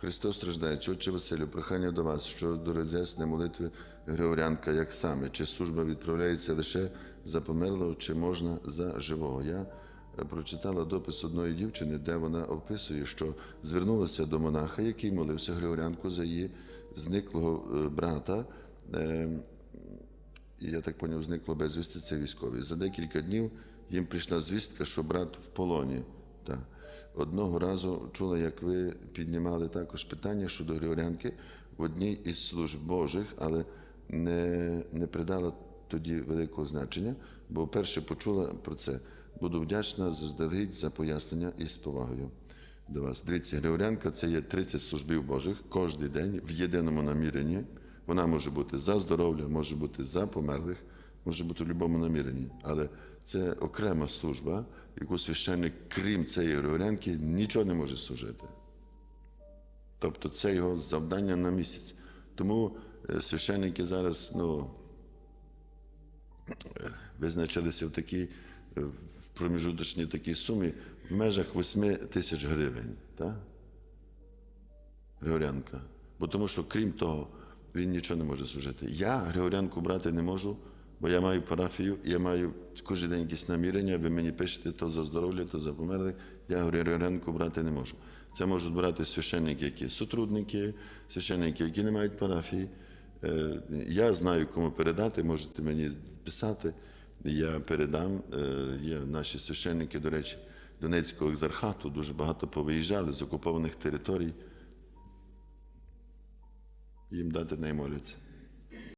Христос страждаючи, Отче Василю, прохання до вас, що до роз'яснення молитви Григорянка, як саме, чи служба відправляється лише за померлого, чи можна за живого. Я е, прочитала допис одної дівчини, де вона описує, що звернулася до монаха, який молився Григорянку за її зниклого е, брата. Е, я так поняв, зникло безвісти це військові. За декілька днів їм прийшла звістка, що брат в полоні. Так. Одного разу чула, як ви піднімали також питання щодо Григорянки в одній із служб Божих, але не, не придала тоді великого значення, бо вперше почула про це. Буду вдячна заздалегідь за пояснення і з повагою до вас. Дивіться, Григорянка це є 30 службів Божих кожен день в єдиному наміренні. Вона може бути за здоров'я, може бути за померлих, може бути в будь-якому наміренні. Але це окрема служба, яку священник, крім цієї Григорянки, нічого не може служити. Тобто це його завдання на місяць. Тому е, священники зараз ну, е, визначилися в такій е, проміжуточній такій сумі в межах 8 тисяч гривень. Так? Григорянка. Бо тому що, крім того, він нічого не може служити. Я Григорянку брати не можу, бо я маю парафію, я маю кожен день якісь намірення, ви мені пишете то за здоров'я, то за померлих. Я говорю, Григорянку брати не можу. Це можуть брати священники, які сотрудники, священники, які не мають парафії. Е, Я знаю, кому передати, можете мені писати. Я передам. Е, Є наші священники, до речі, Донецького екзархату дуже багато повиїжджали з окупованих територій. Їм дати не моляться.